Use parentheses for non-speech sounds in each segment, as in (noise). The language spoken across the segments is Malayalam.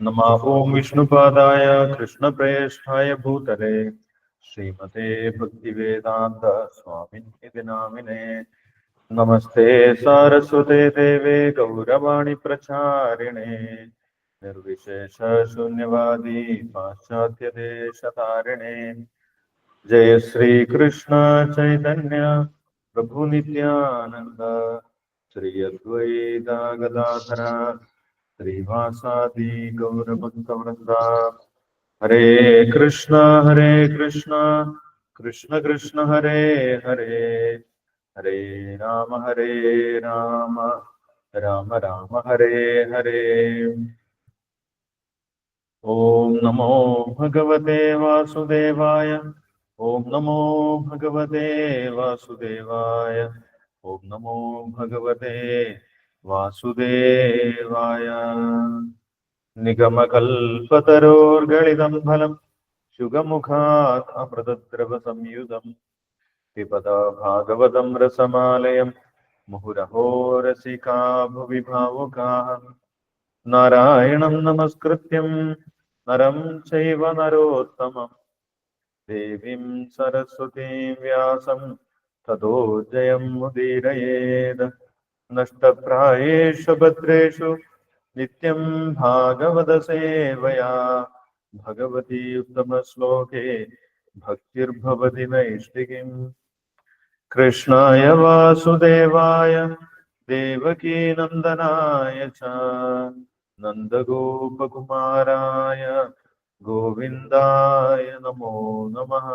नमः ॐ विष्णुपादाय कृष्णप्रेष्ठाय भूतले। श्रीमते भक्तिवेदान्त स्वामिनिति नामिने नमस्ते सारस्वते देवे गौरवाणि प्रचारिणे। निर्विशेष शून्यवादी पाश्चात्यदेशतारिणे जय श्री कृष्ण चैतन्य प्रभु नित्यानंद श्री अद्वैत गदाधर श्रीवासादि गौरभक्तवृंदा हरे कृष्ण हरे कृष्ण कृष्ण कृष्ण, हरे हरे। हरे राम हरे राम राम राम, हरे हरे। ॐ नमो भगवते वासुदेवाय ॐ नमो भगवते वासुदेवाय ॐ नमो भगवते വാസുദേവായ. നിഗമകൽപതരോർഗളിതം ഫലം ശുഗമുഖാത് അമൃതദ്രവ സംയുതം പിപദാ ഭാഗവതം രസമാലയം മുഹുരഹോ രസികാ ഭുവി ഭാവുകാ നാരായണം നമസ്കൃത്യം നരം ചൈവ നരോത്തമം. ദേവീം സരസ്വതീം വ്യാസം തതോ ജയം മുദീരയേത് नष्टप्रायेषु भद्रेषु नित्यं भागवतसेवया भगवती उत्तमश्लोके भक्तिर्भवति नैष्टिकीम् कृष्णाय वासुदेवाय देवकीनन्दनाय च नन्दगोपकुमाराय गोविन्दाय नमो नमः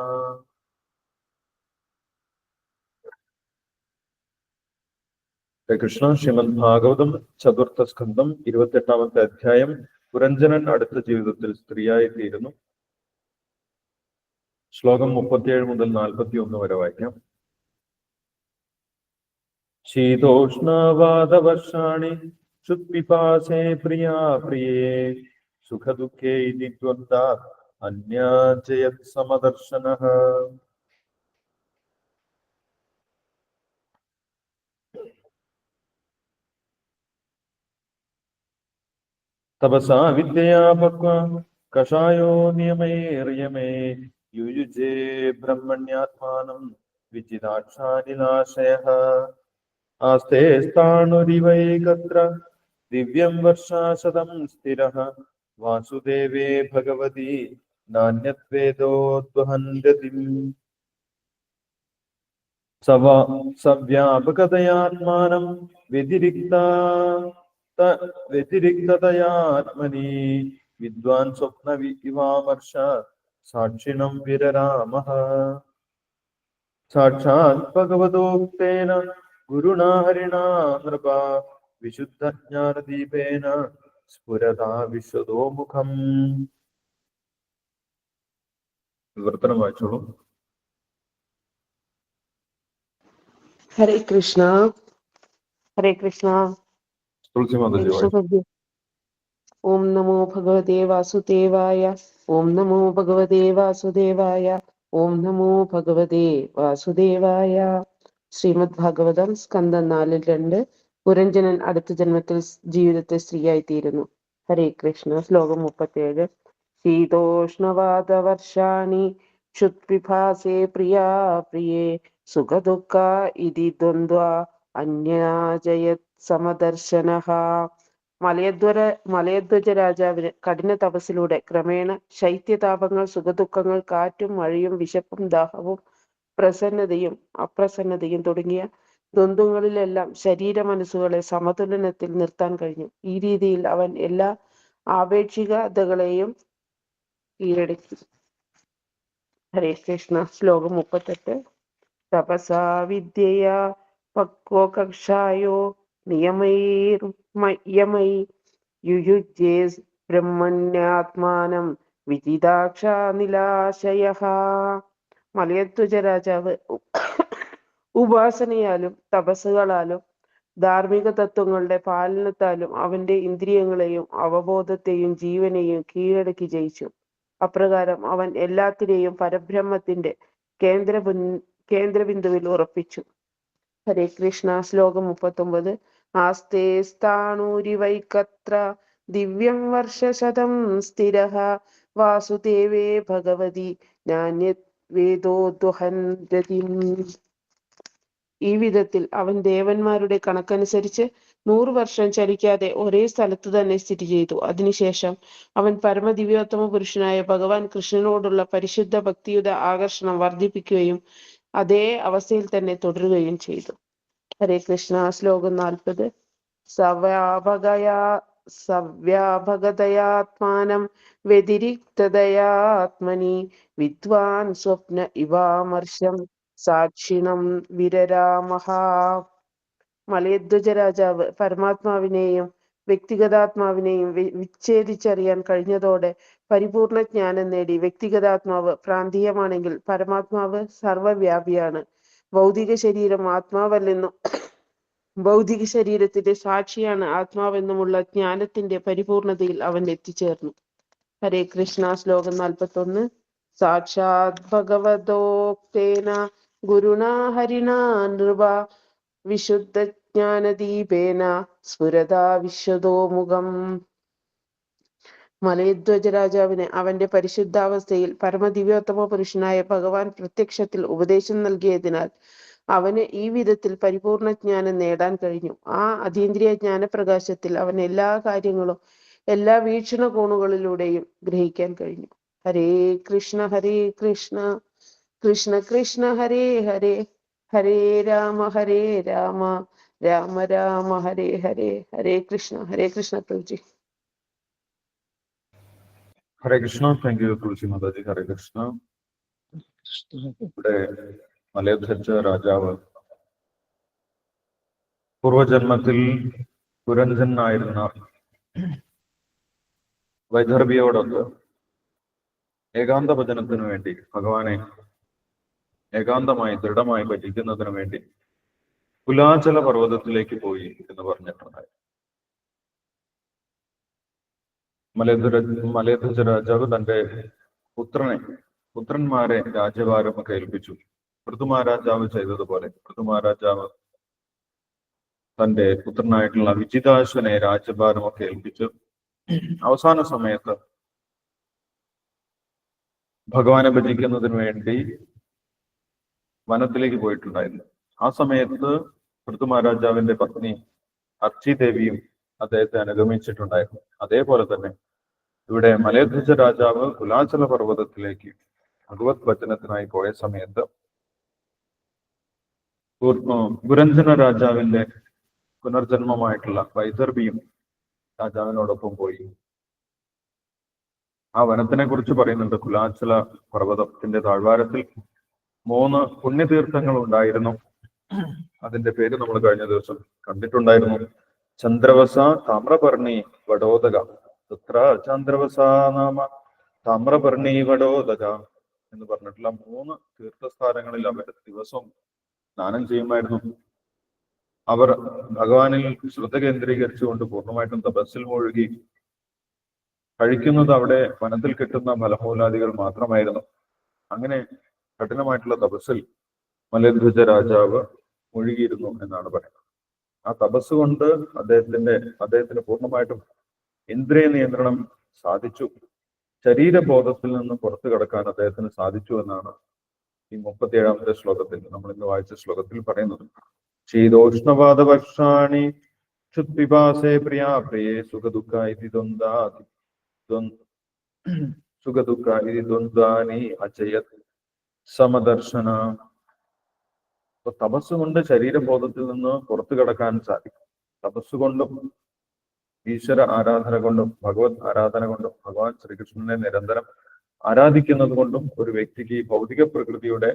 കൃഷ്ണ ശ്രീമദ് ഭാഗവതം ചതുർത്ഥ സ്കന്ധം ഇരുപത്തെട്ടാമത്തെ അധ്യായം പുരഞ്ജനൻ അടുത്ത ജീവിതത്തിൽ സ്ത്രീയായി തീരുന്നു ശ്ലോകം മുപ്പത്തിയേഴ് മുതൽ നാൽപ്പത്തി ഒന്ന് വരെ വായിക്കാം. ശീതോഷ്ണവാദവർഷാണി ക്ഷുത്പിപാസേ പ്രിയാ പ്രിയേ സുഖദുഃഖേ ഇതി ദ്വന്ദ് അന്യാജയത് സമദർശനഃ തപസാ വിദ്യയാ പക്വ കഷായോ നിയമേറിയമേ. യുയുജേ ബ്രഹ്മണ്യാത്മാനം വിചിതാക്ഷാനിലാശയ. ആസ്തേ സ്ഥാണുരിവൈകത്ര ദിവ്യം വർഷാശതം സ്ഥിര. വാസുദേവേ ഭഗവതി നാണ്യദ്വേദോദ്വഹന്യതിം സവ സവ്യാപകതയാത്മാനം വ്യതിരിക്ത. വ്യതിരിക്തതയാത്മനി. വിദ്വാൻ സ്വപ്ന ഇവാമർശ സാക്ഷിണം വിരരാമ സാക്ഷാത് ഭഗവതോക്തേന ഗുരുണ ഹരിണാ നൃപ. വിശുദ്ധജ്ഞാനദീപേന സ്ഫുരതാ വിശ്വതോ മുഖം വിവർത്തനം വായിച്ചോളൂ. ഹരേ കൃഷ്ണ. ഹരേ കൃഷ്ണ. ഓം നമോ ഭഗവതേ വാസുദേവായ ഓം നമോ ഭഗവതേ വാസുദേവായ ഓം നമോ ഭഗവതേ വാസുദേവായ ശ്രീമദ് ഭാഗവതം സ്കന്ധം നാലിൽ രണ്ട് പുരഞ്ജനൻ അടുത്ത ജന്മത്തിൽ ജീവിതത്തെ സ്ത്രീയായിത്തീരുന്നു. സ്ത്രീയായി തീരുന്നു ഹരേ കൃഷ്ണ ശ്ലോകം മുപ്പത്തിയേഴ് ശീതോഷ്ണവാദവർഷാണി ക്ഷുത്പിഭാസേ പ്രിയാ പ്രിയേ സുഖദുഃഖ ഇതി ദ്വന്ദ്വ അന്യാജയത് സമദർശന മലയധ്വര മലയധ്വജ രാജാവിന് കഠിന തപസ്സിലൂടെ ക്രമേണ ശൈത്യതാപങ്ങൾ സുഖദുഃഖങ്ങൾ കാറ്റും മഴയും വിശപ്പും ദാഹവും പ്രസന്നതയും അപ്രസന്നതയും തുടങ്ങിയ ദ്വന്ദ്ങ്ങളിലെല്ലാം ശരീര മനസ്സുകളെ സമതുലനത്തിൽ നിർത്താൻ കഴിഞ്ഞു. ഈ രീതിയിൽ അവൻ എല്ലാ ആപേക്ഷികതകളെയും കീഴടക്കി. ഹരേ കൃഷ്ണ. ശ്ലോകം മുപ്പത്തെട്ട്. തപസാ വിദ്യയാ പക്വോ കക്ഷായോ നിയമൈർമയമൈ യുയുജ്യേ ബ്രഹ്മണ്യാത്മാനം വിജിതാക്ഷാനിലാശയ മലയത്വജ രാജാവ് ഉപാസനയാലും തപസ്സുകളാലും ധാർമ്മിക തത്വങ്ങളുടെ പാലനത്താലും അവന്റെ ഇന്ദ്രിയങ്ങളെയും അവബോധത്തെയും ജീവനെയും കീഴടക്കി ജയിച്ചു. അപ്രകാരം അവൻ എല്ലാത്തിനെയും പരബ്രഹ്മത്തിന്റെ കേന്ദ്ര കേന്ദ്രബിന്ദുവിൽ ഉറപ്പിച്ചു. ഹരേ കൃഷ്ണ ശ്ലോകം മുപ്പത്തൊമ്പത്. ആസ്തേ സ്ഥാണൂരിവൈക്കത്ര ദിവ്യം വർഷശതം സ്ഥിര വാസുദേവേ ഭഗവതി നാന്യത് വേദോദ്വഹൻ ഈ വിധത്തിൽ അവൻ ദേവന്മാരുടെ കണക്കനുസരിച്ച് നൂറ് വർഷം ചലിക്കാതെ ഒരേ സ്ഥലത്തു തന്നെ സ്ഥിതി ചെയ്തു. അതിനുശേഷം അവൻ പരമദിവ്യോത്തമ പുരുഷനായ ഭഗവാൻ കൃഷ്ണനോടുള്ള പരിശുദ്ധ ഭക്തിയുടെ ആകർഷണം വർദ്ധിപ്പിക്കുകയും അതേ അവസ്ഥയിൽ തന്നെ തുടരുകയും ചെയ്തു. ഹരേ കൃഷ്ണ. ശ്ലോകം നാൽപ്പത്. സവ്യാപകയാ സവ്യാപകതയാത്മാനം വ്യതിരിക്തതയാത്മനി വിദ്വാൻ സ്വപ്ന ഇവാമർശം സാക്ഷിണം വിരരാമഹ. മലയധ്വജ രാജാവ് പരമാത്മാവിനെയും വ്യക്തിഗതാത്മാവിനെയും വിച്ഛേദിച്ചറിയാൻ കഴിഞ്ഞതോടെ പരിപൂർണ ജ്ഞാനം നേടി വ്യക്തിഗതാത്മാവ് പ്രാന്തീയമാണെങ്കിൽ പരമാത്മാവ് സർവവ്യാപിയാണ്. ഭൗതിക ശരീരം ആത്മാവല്ലെന്നും (clears throat) ഭൗതിക ശരീരത്തിന്റെ സാക്ഷിയാണ് ആത്മാവെന്നുമുള്ള ജ്ഞാനത്തിന്റെ പരിപൂർണതയിൽ അവൻ എത്തിച്ചേർന്നു. ഹരേ കൃഷ്ണ ശ്ലോകം നാൽപ്പത്തൊന്ന്. സാക്ഷാത് ഭഗവതോക്തേന ഗുരുണാ ഹരിണ നൃപ വിശുദ്ധ ജ്ഞാനദീപേന സ്ഫുരതാ വിശ്വതോ മുഖം മലയധ്വജ രാജാവിന് അവന്റെ പരിശുദ്ധാവസ്ഥയിൽ പരമദിവ്യോത്തമ പുരുഷനായ ഭഗവാൻ പ്രത്യക്ഷത്തിൽ ഉപദേശം നൽകിയതിനാൽ അവന് ഈ വിധത്തിൽ പരിപൂർണ ജ്ഞാനം നേടാൻ കഴിഞ്ഞു. ആ അതീന്ദ്രിയ ജ്ഞാനപ്രകാശത്തിൽ അവൻ എല്ലാ കാര്യങ്ങളും എല്ലാ വീക്ഷണ കോണുകളിലൂടെയും ഗ്രഹിക്കാൻ കഴിഞ്ഞു. ഹരേ കൃഷ്ണ ഹരേ കൃഷ്ണ കൃഷ്ണ കൃഷ്ണ ഹരേ ഹരേ ഹരേ രാമ ഹരേ രാമ രാമ രാമ ഹരേ ഹരേ ഹരേ കൃഷ്ണ ഹരേ കൃഷ്ണ പ്രഭുജി ഹരേ കൃഷ്ണ. താങ്ക് യു തുളസി മാതാജി. ഹരേ കൃഷ്ണ. ഇവിടെ മലയധ്വജ രാജാവ് പൂർവജന്മത്തിൽ പുരഞ്ജനായിരുന്ന വൈദർഭിയോടൊത്ത് ഏകാന്ത ഭജനത്തിനു വേണ്ടി ഭഗവാനെ ഏകാന്തമായി ദൃഢമായി ഭജിക്കുന്നതിനു വേണ്ടി കുലാചല പർവതത്തിലേക്ക് പോയി എന്ന് പറഞ്ഞിട്ടുണ്ടായി മലയധ്വര മലയധ്വജ രാജാവ് തന്റെ പുത്രനെ പുത്രന്മാരെ രാജ്യഭാരമൊക്കെ ഏൽപ്പിച്ചു. പൃഥുമാരാജാവ് ചെയ്തതുപോലെ പൃഥുമാരാജാവ് തന്റെ പുത്രനായിട്ടുള്ള വിജിതാശ്വനെ രാജ്യഭാരമൊക്കെ ഏൽപ്പിച്ചു. അവസാന സമയത്ത് ഭഗവാനെ ഭജിക്കുന്നതിന് വേണ്ടി വനത്തിലേക്ക് പോയിട്ടുണ്ടായിരുന്നു. ആ സമയത്ത് പൃഥുമാരാജാവിന്റെ പത്നി അർച്ചി ദേവിയും അദ്ദേഹത്തെ അനുഗമിച്ചിട്ടുണ്ടായിരുന്നു. അതേപോലെ തന്നെ ഇവിടെ മലയധ്വജ രാജാവ് കുലാചല പർവതത്തിലേക്ക് ഭഗവത് വചനത്തിനായി പോയ സമയത്ത് പുരഞ്ജന രാജാവിന്റെ പുനർജന്മമായിട്ടുള്ള വൈദർഭിയും രാജാവിനോടൊപ്പം പോയി. ആ വനത്തിനെ കുറിച്ച് പറയുന്നുണ്ട് കുലാചല പർവതത്തിന്റെ താഴ്വാരത്തിൽ മൂന്ന് പുണ്യതീർത്ഥങ്ങൾ ഉണ്ടായിരുന്നു അതിന്റെ പേര് നമ്മൾ കഴിഞ്ഞ ദിവസം കണ്ടിട്ടുണ്ടായിരുന്നു. ചന്ദ്രവസ താമ്രപർണി വടോദക തത്ര ചന്ദ്രവസ നാമ താമ്രപർണി വടോദക എന്ന് പറഞ്ഞിട്ടുള്ള മൂന്ന് തീർത്ഥസ്ഥാനങ്ങളിൽ അവർ ദിവസവും സ്നാനം ചെയ്യുമായിരുന്നു. അവർ ഭഗവാനിൽ ശ്രദ്ധ കേന്ദ്രീകരിച്ചുകൊണ്ട് പൂർണമായിട്ടും തപസ്സിൽ മുഴുകി. കഴിക്കുന്നത് അവിടെ വനത്തിൽ കിട്ടുന്ന ഫലമൂലാദികൾ മാത്രമായിരുന്നു. അങ്ങനെ കഠിനമായിട്ടുള്ള തപസ്സിൽ മലധ്വജ രാജാവ് മുഴുകിയിരുന്നു എന്നാണ് പറയുന്നത്. ആ തപസ് കൊണ്ട് അദ്ദേഹത്തിന്റെ അദ്ദേഹത്തിന് പൂർണമായിട്ടും ഇന്ദ്രിയ നിയന്ത്രണം സാധിച്ചു. ശരീരബോധത്തിൽ നിന്ന് പുറത്തു കടക്കാൻ അദ്ദേഹത്തിന് സാധിച്ചു എന്നാണ് ഈ മുപ്പത്തിയേഴാമത്തെ ശ്ലോകത്തിൽ നമ്മൾ ഇന്ന് വായിച്ച ശ്ലോകത്തിൽ പറയുന്നത്. ശീതോഷ്ണവാദ വർഷാണി ക്ഷുത്പിപാസേ പ്രിയാ പ്രിയേ സുഖദുഃഖ ഇതി സുഖദുഃഖ ഇതി ദ്വന്ദ്വാനി അജയത് സമദർശന. അപ്പൊ തപസ്സുകൊണ്ട് ശരീരബോധത്തിൽ നിന്ന് പുറത്തു കിടക്കാൻ സാധിക്കും. തപസ്സുകൊണ്ടും ഈശ്വര ആരാധന കൊണ്ടും ഭഗവത് ആരാധന കൊണ്ടും ഭഗവാൻ ശ്രീകൃഷ്ണനെ നിരന്തരം ആരാധിക്കുന്നത് കൊണ്ടും ഒരു വ്യക്തിക്ക് ഈ ഭൗതിക പ്രകൃതിയുടെ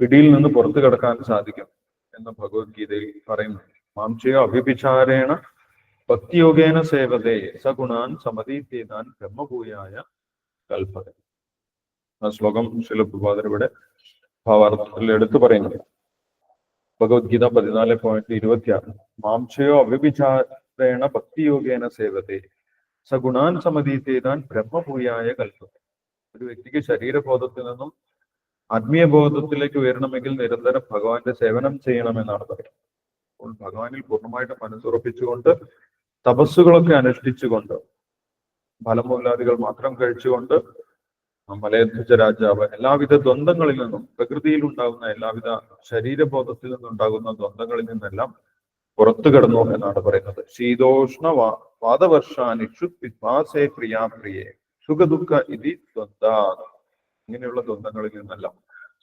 പിടിയിൽ നിന്ന് പുറത്തു കിടക്കാൻ സാധിക്കും എന്ന് ഭഗവത്ഗീതയിൽ പറയുന്നു. മാംസിക അഭിപിചാരേണ ഭക്തിയോഗേന സേവതേ സഗുണാൻ സമതീതേതാൻ ബ്രഹ്മഭൂയായ കൽപ്പത. ആ ശ്ലോകം ശിലപ്രഭാതരവിടെ ഭാവാർത്ഥത്തിൽ എടുത്തു പറയുന്നത് ഭഗവത്ഗീത പതിനാല് പോയിന്റ് ഇരുപത്തിയാറ്. മാംസയോ അവ്യഭിചാരേണ ഭക്തിയോഗേന സേവത്തെ. സഗുണാൻ സമതീതേതാൻ ബ്രഹ്മഭൂയായ കൽപ്പത ഒരു വ്യക്തിക്ക് ശരീരബോധത്തിൽ നിന്നും ആത്മീയ ബോധത്തിലേക്ക് ഉയരണമെങ്കിൽ നിരന്തരം ഭഗവാന്റെ സേവനം ചെയ്യണമെന്നാണ് പറയുന്നത്. അപ്പോൾ ഭഗവാനിൽ പൂർണമായിട്ട് മനസ്സുറപ്പിച്ചുകൊണ്ട് തപസ്സുകളൊക്കെ അനുഷ്ഠിച്ചുകൊണ്ട് ഫലമൂലാദികൾ മാത്രം കഴിച്ചുകൊണ്ട് മലയധ്വജ രാജാവ് എല്ലാവിധ ദ്വന്ദ്ങ്ങളിൽ നിന്നും പ്രകൃതിയിൽ ഉണ്ടാകുന്ന എല്ലാവിധ ശരീരബോധത്തിൽ നിന്നുണ്ടാകുന്ന ദ്വന്ദ്ങ്ങളിൽ നിന്നെല്ലാം പുറത്തു കിടന്നു എന്നാണ് പറയുന്നത്. ശീതോഷ്ണ വാദവർഷാനിഷു പിത്വാസേ പ്രിയാപ്രിയേ സുഖദുഃഖ ഇതി ദ്വന്ദ് ഇങ്ങനെയുള്ള ദ്വന്ദ്ങ്ങളിൽ നിന്നെല്ലാം.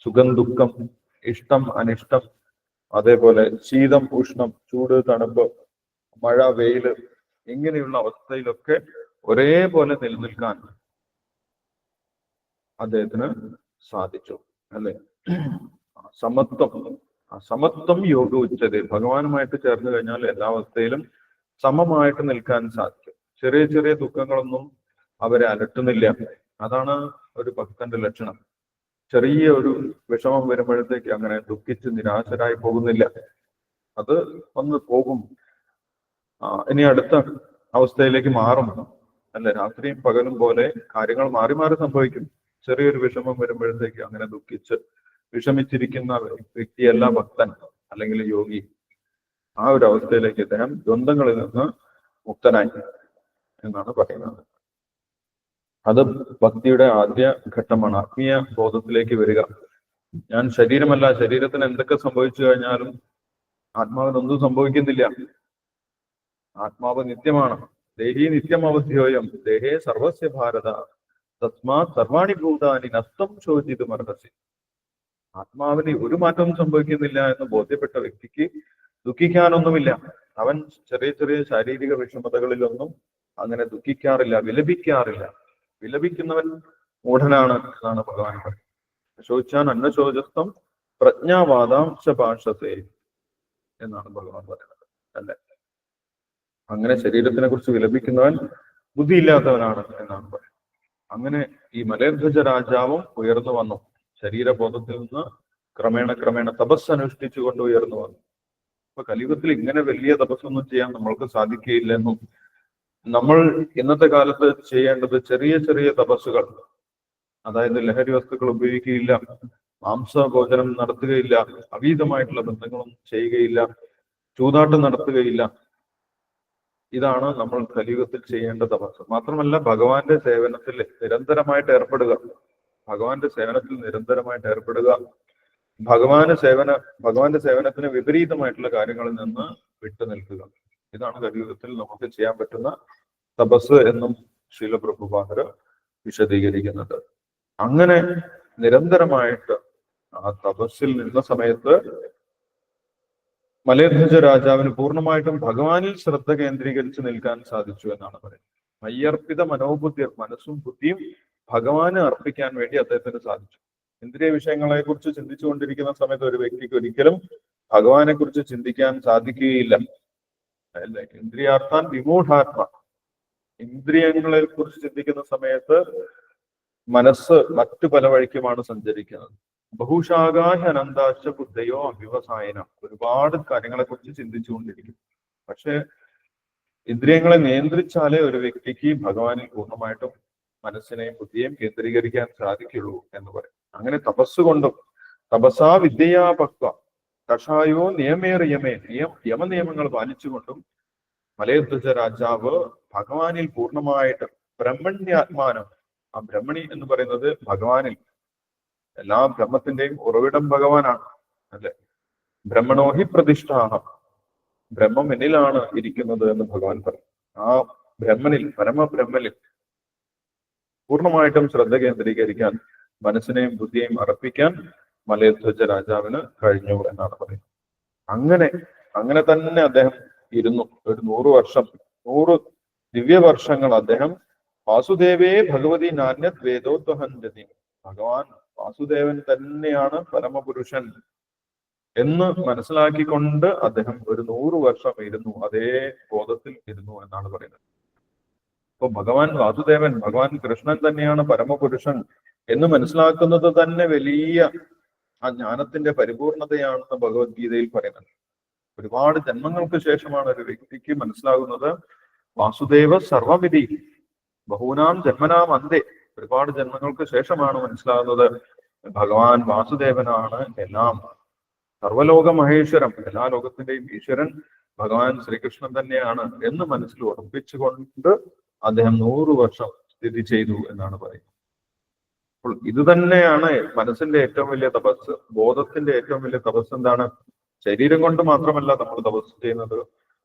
സുഖം ദുഃഖം ഇഷ്ടം അനിഷ്ടം അതേപോലെ ശീതം ഉഷ്ണം ചൂട് തണുപ്പ് മഴ വെയിൽ ഇങ്ങനെയുള്ള അവസ്ഥയിലൊക്കെ ഒരേപോലെ നിലനിൽക്കാൻ അദ്ദേഹത്തിന് സാധിച്ചു അല്ലെ? സമത്വം സമത്വം യോഗ ഉച്ചത് ഭഗവാനുമായിട്ട് ചേർന്ന് കഴിഞ്ഞാൽ എല്ലാ അവസ്ഥയിലും സമമായിട്ട് നിൽക്കാൻ സാധിക്കും. ചെറിയ ചെറിയ ദുഃഖങ്ങളൊന്നും അവരെ അലട്ടുന്നില്ല. അതാണ് ഒരു ഭക്തന്റെ ലക്ഷണം. ചെറിയ ഒരു വിഷമം വരുമ്പോഴത്തേക്ക് അങ്ങനെ ദുഃഖിച്ച് നിരാശരായി പോകുന്നില്ല. അത് വന്ന് പോകും. ഇനി അടുത്ത അവസ്ഥയിലേക്ക് മാറും. അല്ലെ? രാത്രിയും പകലും പോലെ കാര്യങ്ങൾ മാറി മാറി സംഭവിക്കും. ചെറിയൊരു വിഷമം വരുമ്പോഴത്തേക്ക് അങ്ങനെ ദുഃഖിച്ച് വിഷമിച്ചിരിക്കുന്ന വ്യക്തിയല്ല ഭക്തൻ അല്ലെങ്കിൽ യോഗി. ആ ഒരു അവസ്ഥയിലേക്ക് അദ്ദേഹം ദ്വന്ദ്ങ്ങളിൽ നിന്ന് മുക്തനായി എന്നാണ് പറയുന്നത്. അത് ഭക്തിയുടെ ആദ്യ ഘട്ടമാണ്. ആത്മീയ ബോധത്തിലേക്ക് വരിക. ഞാൻ ശരീരമല്ല ശരീരത്തിന് എന്തൊക്കെ സംഭവിച്ചു കഴിഞ്ഞാലും ആത്മാവിനൊന്നും സംഭവിക്കുന്നില്ല. ആത്മാവ് നിത്യമാണ്. ദേഹി നിത്യം അവധ്യോയം ദേഹേ സർവസ്യ ഭാരത. തസ്മാത് സർവാണി ഭൂതാനി നഷ്ടം ചോദിച്ചത് മർഹസി ആത്മാവിന് ഒരു മാറ്റവും സംഭവിക്കുന്നില്ല എന്ന് ബോധ്യപ്പെട്ട വ്യക്തിക്ക് ദുഃഖിക്കാനൊന്നുമില്ല. അവൻ ചെറിയ ചെറിയ ശാരീരിക വിഷമതകളിലൊന്നും അങ്ങനെ ദുഃഖിക്കാറില്ല വിലപിക്കാറില്ല. വിലപിക്കുന്നവൻ മൂഢനാണ് എന്നാണ് ഭഗവാൻ പറയുന്നത്. ശോചിച്ചാൻ അന്നശോചത്വം പ്രജ്ഞാവാദാംശ ഭാഷത്തെ എന്നാണ് ഭഗവാൻ പറയുന്നത്. അല്ലെ? അങ്ങനെ ശരീരത്തിനെ കുറിച്ച് വിലപിക്കുന്നവൻ ബുദ്ധിയില്ലാത്തവനാണ് എന്നാണ് പറയുന്നത്. അങ്ങനെ ഈ മലയധ്വജ രാജാവും ഉയർന്നു വന്നു. ശരീരബോധത്തിൽ നിന്ന് ക്രമേണ ക്രമേണ തപസ് അനുഷ്ഠിച്ചുകൊണ്ട് ഉയർന്നു വന്നു. അപ്പൊ കലിയുഗത്തിൽ ഇങ്ങനെ വലിയ തപസ്സൊന്നും ചെയ്യാൻ നമ്മൾക്ക് സാധിക്കുകയില്ലെന്നും നമ്മൾ ഇന്നത്തെ കാലത്ത് ചെയ്യേണ്ടത് ചെറിയ ചെറിയ തപസ്സുകൾ. അതായത് ലഹരി വസ്തുക്കൾ ഉപയോഗിക്കുകയില്ല മാംസഭോജനം നടത്തുകയില്ല അവീതമായിട്ടുള്ള ബന്ധങ്ങളൊന്നും ചെയ്യുകയില്ല ചൂതാട്ടം നടത്തുകയില്ല ഇതാണ് നമ്മൾ കലിയുഗത്തിൽ ചെയ്യേണ്ട തപസ്. മാത്രമല്ല ഭഗവാന്റെ സേവനത്തിൽ നിരന്തരമായിട്ട് ഏർപ്പെടുക. ഭഗവാന്റെ സേവനത്തിൽ നിരന്തരമായിട്ട് ഏർപ്പെടുക. ഭഗവാന് സേവന ഭഗവാന്റെ സേവനത്തിന് വിപരീതമായിട്ടുള്ള കാര്യങ്ങളിൽ നിന്ന് വിട്ടു നിൽക്കുക. ഇതാണ് കലിയുഗത്തിൽ നമുക്ക് ചെയ്യാൻ പറ്റുന്ന തപസ് എന്നും ശീലപ്രഭുപാദർ വിശദീകരിക്കുന്നത് അങ്ങനെ നിരന്തരമായിട്ട് ആ തപസ്സിൽ നിന്ന സമയത്ത് മലയധ്വജ രാജാവിന് പൂർണമായിട്ടും ഭഗവാനിൽ ശ്രദ്ധ കേന്ദ്രീകരിച്ച് നിൽക്കാൻ സാധിച്ചു എന്നാണ് പറയുന്നത്. മയ്യർപ്പിത മനോബുദ്ധി മനസ്സും ബുദ്ധിയും ഭഗവാന് അർപ്പിക്കാൻ വേണ്ടി അദ്ദേഹത്തിന് സാധിച്ചു. ഇന്ദ്രിയ വിഷയങ്ങളെ കുറിച്ച് ചിന്തിച്ചുകൊണ്ടിരിക്കുന്ന സമയത്ത് ഒരു വ്യക്തിക്ക് ഒരിക്കലും ഭഗവാനെ കുറിച്ച് ചിന്തിക്കാൻ സാധിക്കുകയില്ല. അല്ലേ ഇന്ദ്രിയാർത്ഥാൻ വിമൂഢാത്മ. ഇന്ദ്രിയങ്ങളെ കുറിച്ച് ചിന്തിക്കുന്ന സമയത്ത് മനസ്സ് മറ്റു പല വഴിക്കുമാണ് സഞ്ചരിക്കുന്നത്. അനന്താശ ബുദ്ധയോ അഭിവസായന ഒരുപാട് കാര്യങ്ങളെ കുറിച്ച് ചിന്തിച്ചുകൊണ്ടിരിക്കും. പക്ഷെ ഇന്ദ്രിയങ്ങളെ നിയന്ത്രിച്ചാലേ ഒരു വ്യക്തിക്ക് ഭഗവാനിൽ പൂർണമായിട്ടും മനസ്സിനെയും ബുദ്ധിയെയും കേന്ദ്രീകരിക്കാൻ സാധിക്കുള്ളൂ എന്ന് പറയും. അങ്ങനെ തപസ് കൊണ്ടും തപസാ വിദ്യയാ പക്വ കഷായോ നിയമേറിയമേ നിയം യമനിയമങ്ങൾ പാലിച്ചുകൊണ്ടും മലയധ്വജ രാജാവ് ഭഗവാനിൽ പൂർണമായിട്ട് ബ്രഹ്മണ്യാത്മാനം ആ ബ്രഹ്മണി എന്ന് പറയുന്നത് ഭഗവാനിൽ എല്ലാ ബ്രഹ്മത്തിന്റെയും ഉറവിടം ഭഗവാനാണ് അല്ലെ? ബ്രഹ്മണോഹി പ്രതിഷ്ഠാഹ. ബ്രഹ്മം എന്നിലാണ് ഇരിക്കുന്നത് എന്ന് ഭഗവാൻ പറഞ്ഞു ആ ബ്രഹ്മനിൽ പരമബ്രഹ്മനിൽ പൂർണമായിട്ടും ശ്രദ്ധ കേന്ദ്രീകരിക്കാൻ മനസ്സിനെയും ബുദ്ധിയെയും അർപ്പിക്കാൻ മലയധ്വജ രാജാവിന് കഴിഞ്ഞു എന്നാണ് പറയുന്നത്. അങ്ങനെ അങ്ങനെ തന്നെ അദ്ദേഹം ഇരുന്നു. ഒരു നൂറ് വർഷം നൂറ് ദിവ്യവർഷങ്ങൾ അദ്ദേഹം വാസുദേവേ ഭഗവതി നാന്യത് വേദോദ്വഹന്തി ഭഗവാൻ വാസുദേവൻ തന്നെയാണ് പരമപുരുഷൻ എന്ന് മനസ്സിലാക്കിക്കൊണ്ട് അദ്ദേഹം ഒരു നൂറു വർഷം ഇരുന്നു അതേ ബോധത്തിൽ ഇരുന്നു എന്നാണ് പറയുന്നത്. അപ്പൊ ഭഗവാൻ വാസുദേവൻ ഭഗവാൻ കൃഷ്ണൻ തന്നെയാണ് പരമപുരുഷൻ എന്ന് മനസ്സിലാക്കുന്നത് തന്നെ വലിയ ആ ജ്ഞാനത്തിന്റെ പരിപൂർണതയാണെന്ന് ഭഗവത്ഗീതയിൽ പറയുന്നത് ഒരുപാട് ജന്മങ്ങൾക്ക് ശേഷമാണ് ഒരു വ്യക്തിക്ക് മനസ്സിലാകുന്നത് വാസുദേവ സർവവിധി ബഹൂനാം ജന്മനാം അന്തേ ഒരുപാട് ജന്മങ്ങൾക്ക് ശേഷമാണ് മനസ്സിലാകുന്നത്. ഭഗവാൻ വാസുദേവനാണ് എല്ലാം. സർവലോക മഹേശ്വരം എല്ലാ ലോകത്തിന്റെയും ഈശ്വരൻ ഭഗവാൻ ശ്രീകൃഷ്ണൻ തന്നെയാണ് എന്ന് മനസ്സിൽ ഉറപ്പിച്ചുകൊണ്ട് അദ്ദേഹം നൂറ് വർഷം സ്ഥിതി ചെയ്തു എന്നാണ് പറയുന്നത്. അപ്പോൾ ഇത് തന്നെയാണ് മനസ്സിന്റെ ഏറ്റവും വലിയ തപസ് ബോധത്തിന്റെ ഏറ്റവും വലിയ തപസ് എന്താണ്? ശരീരം കൊണ്ട് മാത്രമല്ല നമ്മൾ തപസ് ചെയ്യുന്നത്.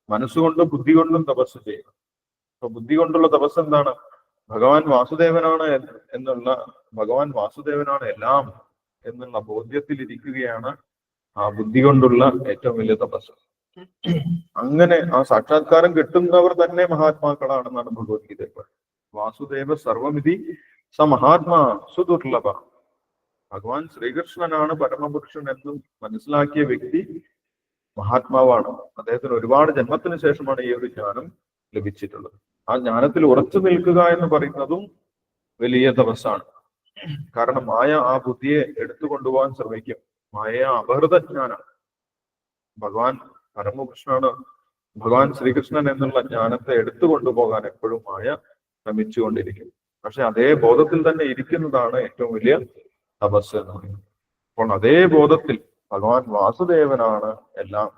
മനസ്സുകൊണ്ടും ബുദ്ധി കൊണ്ടും തപസ് ചെയ്യുന്നത്. അപ്പൊ ബുദ്ധി കൊണ്ടുള്ള തപസ് എന്താണ്? ഭഗവാൻ വാസുദേവനാണ് എന്നുള്ള ഭഗവാൻ വാസുദേവനാണ് എല്ലാം എന്നുള്ള ബോധ്യത്തിൽ ഇരിക്കുകയാണ് ആ ബുദ്ധി കൊണ്ടുള്ള ഏറ്റവും വലിയ തപസ്. അങ്ങനെ ആ സാക്ഷാത്കാരം കിട്ടുന്നവർ തന്നെ മഹാത്മാക്കളാണെന്നാണ് ഭഗവത്ഗീത വാസുദേവ സർവമിതി സ മഹാത്മാ സുദുർലഭ ഭഗവാൻ ശ്രീകൃഷ്ണനാണ് പരമപുരുഷൻ എന്നും മനസ്സിലാക്കിയ വ്യക്തി മഹാത്മാവാണ്. അദ്ദേഹത്തിന് ഒരുപാട് ജന്മത്തിന് ശേഷമാണ് ഈ ഒരു ജ്ഞാനം ലഭിച്ചിട്ടുള്ളത്. ആ ജ്ഞാനത്തിൽ ഉറച്ചു നിൽക്കുക എന്ന് പറയുന്നതും വലിയ തപസ്സാണ്. കാരണം മായ ആ ബുദ്ധിയെ എടുത്തു കൊണ്ടുപോകാൻ ശ്രമിക്കും. മായ അപഹൃതജ്ഞാന ഭഗവാൻ പരമകൃഷ്ണനാണ്. ഭഗവാൻ ശ്രീകൃഷ്ണൻ എന്നുള്ള ജ്ഞാനത്തെ എടുത്തു കൊണ്ടുപോകാൻ എപ്പോഴും മായ ശ്രമിച്ചുകൊണ്ടിരിക്കും. പക്ഷെ അതേ ബോധത്തിൽ തന്നെ ഇരിക്കുന്നതാണ് ഏറ്റവും വലിയ തപസ് എന്ന് പറയുന്നത്. അപ്പോൾ അതേ ബോധത്തിൽ ഭഗവാൻ വാസുദേവനാണ് എല്ലാം.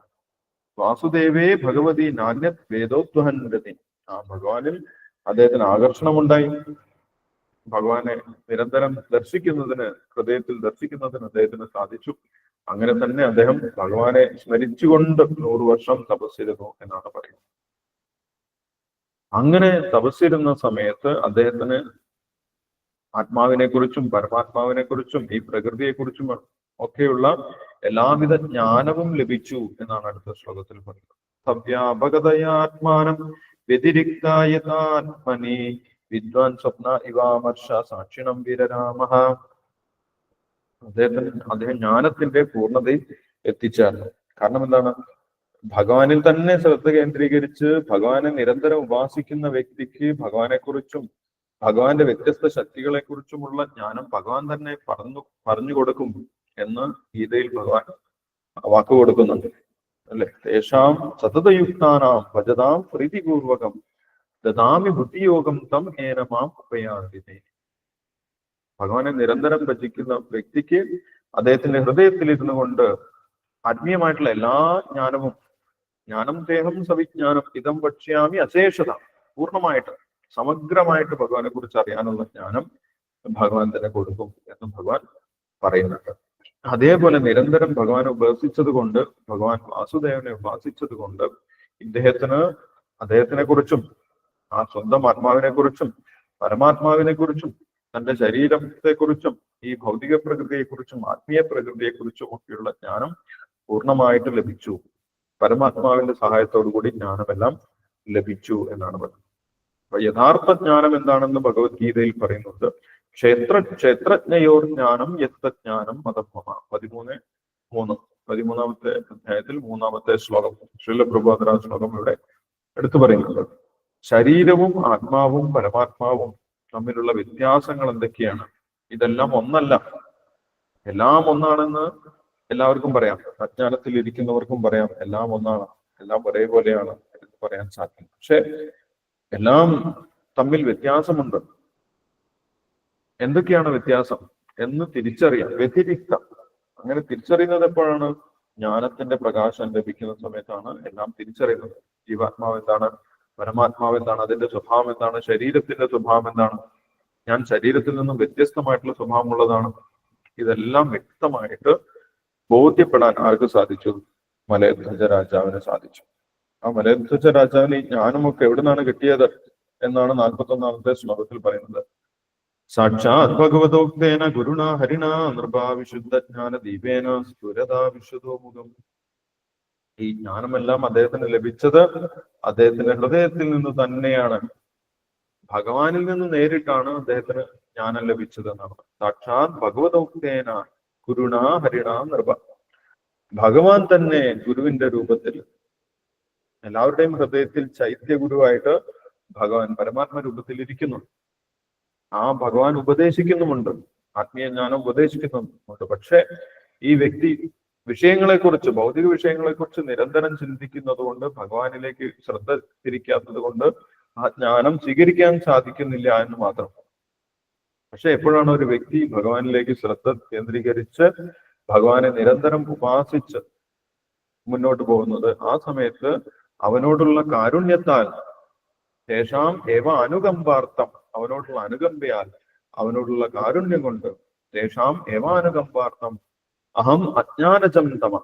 വാസുദേവേ ഭഗവതി നാണ്യത് വേദോദ്വഹൻഗതി ആ ഭഗവാനിൽ അദ്ദേഹത്തിന് ആകർഷണമുണ്ടായി. ഭഗവാനെ നിരന്തരം ദർശിക്കുന്നതിന് ഹൃദയത്തിൽ ദർശിക്കുന്നതിന് അദ്ദേഹത്തിന് സാധിച്ചു. അങ്ങനെ തന്നെ അദ്ദേഹം ഭഗവാനെ സ്മരിച്ചുകൊണ്ട് നൂറു വർഷം തപസ്സിരുന്നു എന്നാണ് പറയുന്നത്. അങ്ങനെ തപസ്സിരുന്ന സമയത്ത് അദ്ദേഹത്തിന് ആത്മാവിനെ കുറിച്ചും പരമാത്മാവിനെ കുറിച്ചും ഈ പ്രകൃതിയെ കുറിച്ചും ഒക്കെയുള്ള എല്ലാവിധ ജ്ഞാനവും ലഭിച്ചു എന്നാണ് അടുത്ത ശ്ലോകത്തിൽ പറയുന്നത്. സവ്യാപകതയാത്മാനം വ്യതിരിക്തായതാത്മനി വിദ്വാൻ സ്വപ്ന ഇവാമർഷ സാക്ഷിണം വീരരാമ അദ്ദേഹത്തിന് അദ്ദേഹം ജ്ഞാനത്തിന്റെ പൂർണതയിൽ എത്തിച്ചേർന്നു. കാരണം എന്താണ്? ഭഗവാനിൽ തന്നെ ശ്രദ്ധ കേന്ദ്രീകരിച്ച് ഭഗവാനെ നിരന്തരം ഉപാസിക്കുന്ന വ്യക്തിക്ക് ഭഗവാനെ കുറിച്ചും ഭഗവാന്റെ വ്യത്യസ്ത ശക്തികളെ കുറിച്ചുമുള്ള ജ്ഞാനം ഭഗവാൻ തന്നെ പറഞ്ഞു പറഞ്ഞു കൊടുക്കും എന്ന് ഗീതയിൽ ഭഗവാൻ വാക്ക് കൊടുക്കുന്നുണ്ട് അല്ലെ? തേഷാം സതതയുക്താനാം ഭജതാം പ്രീതിപൂർവകം ദദാമി ബുദ്ധിയോഗം തം ഏനമാം ഉപയാതിഥേ ഭഗവാനെ നിരന്തരം ഭജിക്കുന്ന വ്യക്തിക്ക് അദ്ദേഹത്തിന്റെ ഹൃദയത്തിൽ ഇരുന്നു കൊണ്ട് ആത്മീയമായിട്ടുള്ള എല്ലാ ജ്ഞാനവും ജ്ഞാനം ദേഹം സവിജ്ഞാനം ഇതം ഭക്ഷ്യാമി അശേഷത പൂർണമായിട്ട് സമഗ്രമായിട്ട് ഭഗവാനെ കുറിച്ച് അറിയാനുള്ള ജ്ഞാനം ഭഗവാൻ തന്നെ കൊടുക്കും എന്ന് ഭഗവാൻ പറയുന്നുണ്ട്. അതേപോലെ നിരന്തരം ഭഗവാനെ ഉപാസിച്ചത് കൊണ്ട് ഭഗവാൻ വാസുദേവനെ ഉപാസിച്ചത് കൊണ്ട് ഇദ്ദേഹത്തിന് അദ്ദേഹത്തിനെ കുറിച്ചും ആ സ്വന്തം ആത്മാവിനെ കുറിച്ചും പരമാത്മാവിനെ കുറിച്ചും തന്റെ ശരീരത്തെ കുറിച്ചും ഈ ഭൗതിക പ്രകൃതിയെ കുറിച്ചും ആത്മീയ പ്രകൃതിയെ കുറിച്ചും ഒക്കെയുള്ള ജ്ഞാനം പൂർണമായിട്ട് ലഭിച്ചു. പരമാത്മാവിന്റെ സഹായത്തോടു കൂടി ജ്ഞാനമെല്ലാം ലഭിച്ചു എന്നാണ് പറയുന്നത് അപ്പൊ യഥാർത്ഥ ജ്ഞാനം എന്താണെന്ന് ഭഗവത്ഗീതയിൽ പറയുന്നുണ്ട്. ക്ഷേത്ര ക്ഷേത്രജ്ഞയോ ജ്ഞാനം യത്വജ്ഞാനം മതമ പതിമൂന്ന് മൂന്ന്. പതിമൂന്നാമത്തെ അധ്യായത്തിൽ മൂന്നാമത്തെ ശ്ലോകം ശ്രീല പ്രഭാതര ശ്ലോകം ഇവിടെ എടുത്തു പറയുന്നുണ്ട്. ശരീരവും ആത്മാവും പരമാത്മാവും തമ്മിലുള്ള വ്യത്യാസങ്ങൾ എന്തൊക്കെയാണ്? ഇതെല്ലാം ഒന്നല്ല. എല്ലാം ഒന്നാണെന്ന് എല്ലാവർക്കും പറയാം. അജ്ഞാനത്തിൽ ഇരിക്കുന്നവർക്കും പറയാം. എല്ലാം ഒന്നാണ്. എല്ലാം ഒരേപോലെയാണ് എന്ന് പറയാൻ സാധിക്കും. പക്ഷെ എല്ലാം തമ്മിൽ വ്യത്യാസമുണ്ട്. എന്തൊക്കെയാണ് വ്യത്യാസം എന്ന് തിരിച്ചറിയാം വ്യതിരിക്തം. അങ്ങനെ തിരിച്ചറിയുന്നത് എപ്പോഴാണ്? ജ്ഞാനത്തിന്റെ പ്രകാശം ലഭിക്കുന്ന സമയത്താണ്. എല്ലാം തിരിച്ചറിയുന്നത്. ജീവാത്മാവ് എന്താണ്? പരമാത്മാവ് എന്താണ്? അതിന്റെ സ്വഭാവം എന്താണ്? ശരീരത്തിന്റെ സ്വഭാവം എന്താണ്? ഞാൻ ശരീരത്തിൽ നിന്നും വ്യത്യസ്തമായിട്ടുള്ള സ്വഭാവമുള്ളതാണ്. ഇതെല്ലാം വ്യക്തമായിട്ട് ബോധ്യപ്പെടാൻ ആർക്ക് സാധിച്ചു? മലയധ്വജ രാജാവിന് സാധിച്ചു. ആ മലയധ്വജ രാജാവിന് ഈ ജ്ഞാനമൊക്കെ എവിടെ നിന്നാണ് കിട്ടിയത്? എന്നാണ് നാൽപ്പത്തി ഒന്നാമത്തെ ശ്ലോകത്തിൽ പറയുന്നത്. സാക്ഷാത് ഭഗവതോക്തേന ഗുരുണ ഹരിണ നൃപാ വിശുദ്ധ ജ്ഞാന ദീപേന വിശുദ്ധോ മുഖം. ഈ ജ്ഞാനമെല്ലാം അദ്ദേഹത്തിന് ലഭിച്ചത് അദ്ദേഹത്തിന്റെ ഹൃദയത്തിൽ നിന്ന് തന്നെയാണ്. ഭഗവാനിൽ നിന്ന് നേരിട്ടാണ് അദ്ദേഹത്തിന് ജ്ഞാനം ലഭിച്ചത് എന്നാണ് സാക്ഷാത് ഭഗവതോക്തേന ഗുരുണ ഹരിണ നൃപ ഭഗവാൻ തന്നെ ഗുരുവിന്റെ രൂപത്തിൽ എല്ലാവരുടെയും ഹൃദയത്തിൽ ചൈത്യ ഗുരുവായിട്ട് ഭഗവാൻ പരമാത്മ രൂപത്തിൽ ഇരിക്കുന്നു ആ ഭഗവാൻ ഉപദേശിക്കുന്നുമുണ്ട്. ആത്മീയ ജ്ഞാനം ഉപദേശിക്കുന്നുമുണ്ട്. പക്ഷെ ഈ വ്യക്തി വിഷയങ്ങളെക്കുറിച്ച് ഭൗതിക വിഷയങ്ങളെ കുറിച്ച് നിരന്തരം ചിന്തിക്കുന്നത് കൊണ്ട് ഭഗവാനിലേക്ക് ശ്രദ്ധ തിരിക്കാത്തത് കൊണ്ട് ആ ജ്ഞാനം സ്വീകരിക്കാൻ സാധിക്കുന്നില്ല എന്ന് മാത്രം. പക്ഷെ എപ്പോഴാണ് ഒരു വ്യക്തി ഭഗവാനിലേക്ക് ശ്രദ്ധ കേന്ദ്രീകരിച്ച് ഭഗവാനെ നിരന്തരം ഉപാസിച്ച് മുന്നോട്ട് പോകുന്നത് ആ സമയത്ത് അവനോടുള്ള കാരുണ്യത്താൽ ശേഷാം ഏവ അനുകമ്പാർത്ഥം അവനോടുള്ള അനുകമ്പയാൽ അവനോടുള്ള കാരുണ്യം കൊണ്ട് ദേഷാം ഏവാനുകമ്പാർത്ഥം അഹം അജ്ഞാനജം തമ.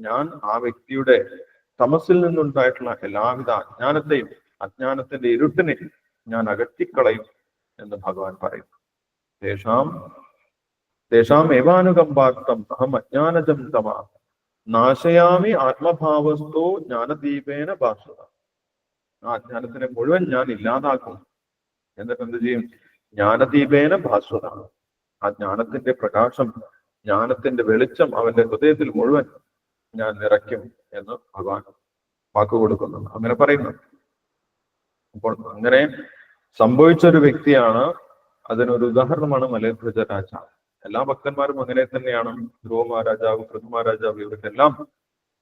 ഞാൻ ആ വ്യക്തിയുടെ തമസിൽ നിന്നുണ്ടായിട്ടുള്ള എല്ലാവിധ അജ്ഞാനത്തെയും അജ്ഞാനത്തിന്റെ ഇരുട്ടിനെ ഞാൻ അകറ്റിക്കളയും എന്ന് ഭഗവാൻ പറയുന്നു തേഷാം തേഷാം ഏവാനുകമ്പാർത്ഥം അഹം അജ്ഞാനജം തമ. നാശയാമി ആത്മഭാവസ്തോ ജ്ഞാനദീപേന ഭാഷത. ആ അജ്ഞാനത്തിനെ മുഴുവൻ ഞാൻ ഇല്ലാതാക്കും. എന്നിട്ട് എന്ത് ചെയ്യും? ജ്ഞാനദീപേന ഭാസ്വത. ആ ജ്ഞാനത്തിന്റെ പ്രകാശം ജ്ഞാനത്തിന്റെ വെളിച്ചം അവന്റെ ഹൃദയത്തിൽ മുഴുവൻ ഞാൻ നിറയ്ക്കും എന്ന് ഭഗവാൻ വാക്ക് കൊടുക്കുന്നുണ്ട്. അങ്ങനെ പറയുന്നു. അപ്പോൾ അങ്ങനെ സംഭവിച്ച ഒരു വ്യക്തിയാണ്. അതിനൊരു ഉദാഹരണമാണ് മലയധ്വജ രാജാവ് എല്ലാ ഭക്തന്മാരും അങ്ങനെ തന്നെയാണ്. ധ്രുവ മഹാരാജാവ് പൃഥു മഹാരാജാവ് ഇവർക്കെല്ലാം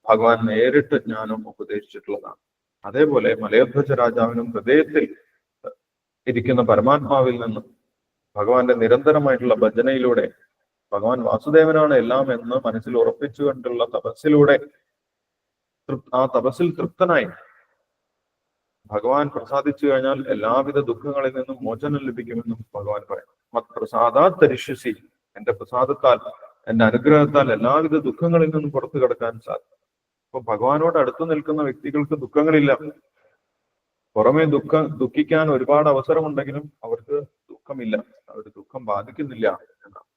ഭഗവാൻ നേരിട്ട് ജ്ഞാനം ഉപദേശിച്ചിട്ടുള്ളതാണ്. അതേപോലെ മലയധ്വജ രാജാവിനും ഹൃദയത്തിൽ ഇരിക്കുന്ന പരമാത്മാവിൽ നിന്ന് ഭഗവാന്റെ നിരന്തരമായിട്ടുള്ള ഭജനയിലൂടെ ഭഗവാൻ വാസുദേവനാണ് എല്ലാം എന്ന് മനസ്സിൽ ഉറപ്പിച്ചു ഉറപ്പിച്ചുകൊണ്ടുള്ള തപസ്സിലൂടെ ആ തപസ്സിൽ തൃപ്തനായി. ഭഗവാൻ പ്രസാദിച്ചു കഴിഞ്ഞാൽ എല്ലാവിധ ദുഃഖങ്ങളിൽ നിന്നും മോചനം ലഭിക്കുമെന്നും ഭഗവാൻ പറയും മത് പ്രസാദാ തരിഷ്യസി എന്റെ പ്രസാദത്താൽ എന്റെ അനുഗ്രഹത്താൽ എല്ലാവിധ ദുഃഖങ്ങളിൽ നിന്നും പുറത്തു കിടക്കാൻ സാധിക്കും. അപ്പൊ ഭഗവാനോട് അടുത്തു നിൽക്കുന്ന വ്യക്തികൾക്ക് ദുഃഖങ്ങളില്ല. പുറമെ ദുഃഖം ദുഃഖിക്കാൻ ഒരുപാട് അവസരമുണ്ടെങ്കിലും അവർക്ക് ദുഃഖമില്ല. അവർ ദുഃഖം ബാധിക്കുന്നില്ല. എന്നാണ്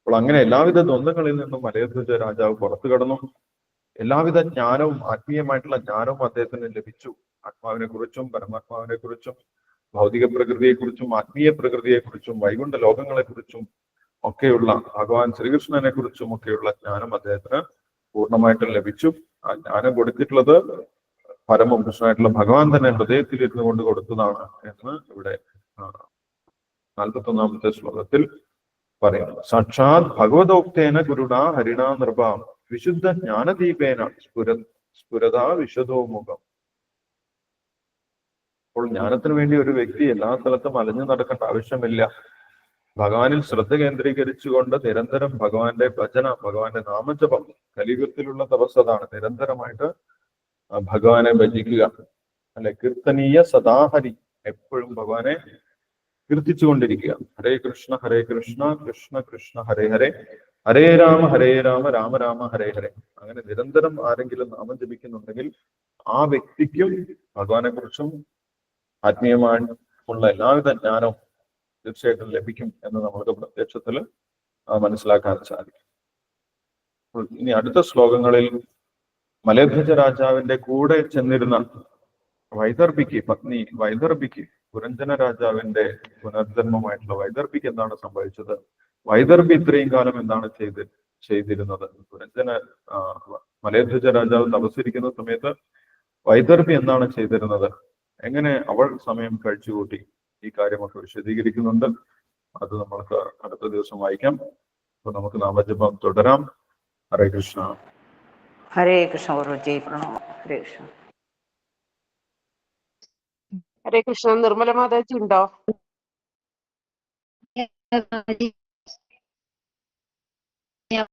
അപ്പോൾ അങ്ങനെ എല്ലാവിധ ദ്വന്ദ്ങ്ങളിൽ നിന്നും മലയധ്വജ രാജാവ് പുറത്തു കടന്നു. എല്ലാവിധ ജ്ഞാനവും ആത്മീയമായിട്ടുള്ള ജ്ഞാനവും അദ്ദേഹത്തിന് ലഭിച്ചു. ആത്മാവിനെ കുറിച്ചും പരമാത്മാവിനെ കുറിച്ചും ഭൗതിക പ്രകൃതിയെക്കുറിച്ചും ആത്മീയ പ്രകൃതിയെക്കുറിച്ചും വൈകുണ്ഠ ലോകങ്ങളെക്കുറിച്ചും ഒക്കെയുള്ള ഭഗവാൻ ശ്രീകൃഷ്ണനെ കുറിച്ചും ഒക്കെയുള്ള ജ്ഞാനം അദ്ദേഹത്തിന് പൂർണമായിട്ടും ലഭിച്ചു. ആ ജ്ഞാനം കൊടുത്തിട്ടുള്ളത് പരമപുരുഷനായിട്ടുള്ള ഭഗവാൻ തന്നെ ഹൃദയത്തിൽ ഇരുന്നു കൊണ്ട് കൊടുത്തതാണ് എന്ന് ഇവിടെ നാൽപ്പത്തി ഒന്നാമത്തെ ശ്ലോകത്തിൽ പറയുന്നു. സാക്ഷാത് ഭഗവതോക്തേന ഗുരുണ ഹരിണ നിർഭാം വിശുദ്ധ ജ്ഞാനദീപേന സ്ഫുര സ്ഫുരത വിശദോമുഖം അപ്പോൾ ജ്ഞാനത്തിന് വേണ്ടി ഒരു വ്യക്തി എല്ലാ സ്ഥലത്തും അലഞ്ഞു നടക്കേണ്ട ആവശ്യമില്ല. ഭഗവാനിൽ ശ്രദ്ധ കേന്ദ്രീകരിച്ചുകൊണ്ട് നിരന്തരം ഭഗവാന്റെ ഭജന ഭഗവാന്റെ നാമജപം കലിയുഗത്തിലുള്ള തപസ് അതാണ്. നിരന്തരമായിട്ട് ഭഗവാനെ ഭജിക്കുക. അല്ലെ കീർത്തനീയ സദാഹരി എപ്പോഴും ഭഗവാനെ കീർത്തിച്ചുകൊണ്ടിരിക്കുക. ഹരേ കൃഷ്ണ ഹരേ കൃഷ്ണ കൃഷ്ണ കൃഷ്ണ ഹരേ ഹരേ. ഹരേ രാമ ഹരേ രാമ രാമ രാമ ഹരേ ഹരേ. അങ്ങനെ നിരന്തരം ആരെങ്കിലും നാമം ജപിക്കുന്നുണ്ടെങ്കിൽ ആ വ്യക്തിക്കും ഭഗവാനെ കുറിച്ചും ആത്മീയമായിട്ടുള്ള എല്ലാവിധ ജ്ഞാനവും തീർച്ചയായിട്ടും ലഭിക്കും എന്ന് നമ്മൾക്ക് പ്രത്യക്ഷത്തിൽ മനസ്സിലാക്കാൻ സാധിക്കും. ഇനി അടുത്ത ശ്ലോകങ്ങളിൽ മലയധ്വജ രാജാവിന്റെ കൂടെ ചെന്നിരുന്ന വൈദർഭിക്ക് പത്നി വൈദർഭിക്ക് പുരഞ്ജന രാജാവിന്റെ പുനർജന്മമായിട്ടുള്ള വൈദർഭിക്ക് എന്താണ് സംഭവിച്ചത്? വൈദർഭി ഇത്രയും കാലം എന്താണ് ചെയ്ത് ചെയ്തിരുന്നത്? പുരഞ്ജന മലയധ്വജ രാജാവ് തപസ്സിരിക്കുന്ന സമയത്ത് വൈദർഭി എന്താണ് ചെയ്തിരുന്നത്? എങ്ങനെ അവൾ സമയം കഴിച്ചുകൂട്ടി? ഈ കാര്യമൊക്കെ വിശദീകരിക്കുന്നുണ്ട്. അത് നമ്മൾക്ക് അടുത്ത ദിവസം വായിക്കാം. അപ്പൊ നമുക്ക് നാമജപം തുടരാം. ഹരേ കൃഷ്ണ. ഹരേ കൃഷ്ണ ജയ് പ്രണവ്. ഹരേ കൃഷ്ണ. ഹരേ കൃഷ്ണ നിർമ്മല മാതാജി ഉണ്ടോ?